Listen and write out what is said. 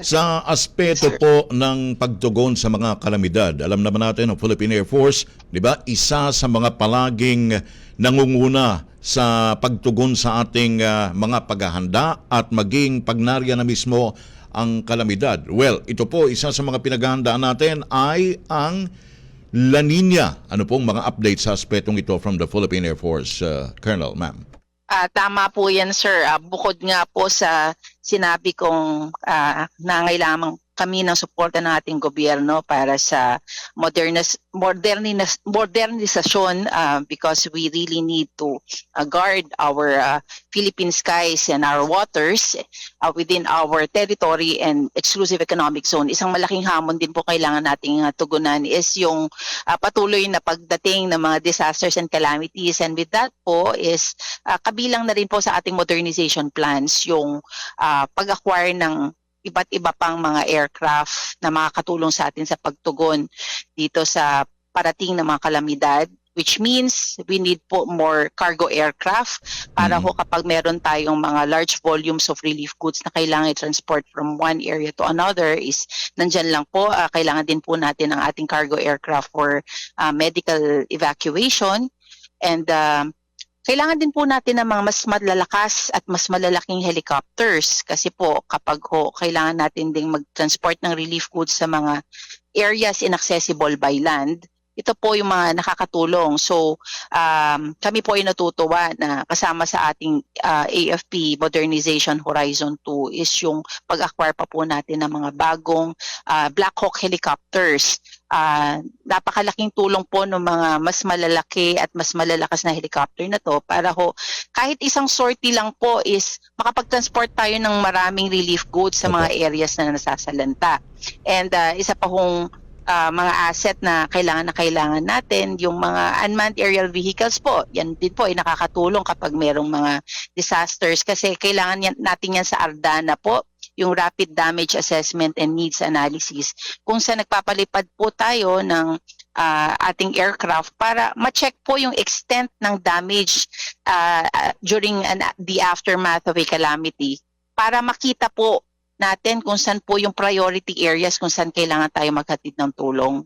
Sa aspeto po ng pagtugon sa mga kalamidad, alam naman natin ang Philippine Air Force, 'di ba? Isa sa mga palaging nangunguna sa pagtugon sa ating ah, mga paghahanda at maging pagnarya na mismo ang kalamidad. Well, ito po isa sa mga pinaghahandaan natin ay ang La Nina. Ano pong mga updates sa aspetong ito from the Philippine Air Force, ah, Colonel, ma'am? Ah, tama po yan, sir. Ah, bukod nga po sa sinabi kong uh, nangailangan kami ng suporta ng ating gobyerno para sa modernis modernis modernisasyon ah, because we really need to ah, guard our ah, Philippine skies and our waters ah, within our territory and exclusive economic zone. Isang malaking hamon din po kailangan nating tugunan is yung ah, patuloy na pagdating ng mga disasters and calamities and with that po is ah, kabilang na rin po sa ating modernization plans yung ah, pag-acquire ng iba't iba pang mga aircraft na makakatulong sa atin sa pagtugon dito sa parating na mga kalamidad which means we need po more cargo aircraft para Mhm. ho kapag meron tayong mga large volumes of relief goods na kailangan i-transport from one area to another is nandyan lang po ah, kailangan din po natin ang ating cargo aircraft for ah, medical evacuation and um, kailangan din po natin ng mga mas malalakas at mas malalaking helicopters. Kasi po kapag ho kailangan natin ding mag-transport ng relief goods sa mga areas inaccessible by land, ito po yung mga nakakatulong. So, um, kami po ay natutuwa na kasama sa ating ah, AFP Modernization Horizon 2 is yung pag-acquire pa po natin ng mga bagong ah, Black Hawk helicopters ah, napakalaking tulong po ng mga mas malalaki at mas malalakas na helicopter na to para ho kahit isang sortie lang po is makapag-transport tayo ng maraming relief goods sa mga areas na nasasalanta. And ah, isa pa hong ah, mga asset na kailangan na kailangan natin, yung mga unmanned aerial vehicles po, yan din po ay nakakatulong kapag merong mga disasters kasi kailangan yan, natin yan sa Ardana po, yung rapid damage assessment and needs analysis kung sa nagpapalipad po tayo ng ah, ating aircraft para ma-check po yung extent ng damage ah, during an, the aftermath of a calamity para makita po natin kung saan po yung priority areas kung saan kailangan tayo maghatid ng tulong.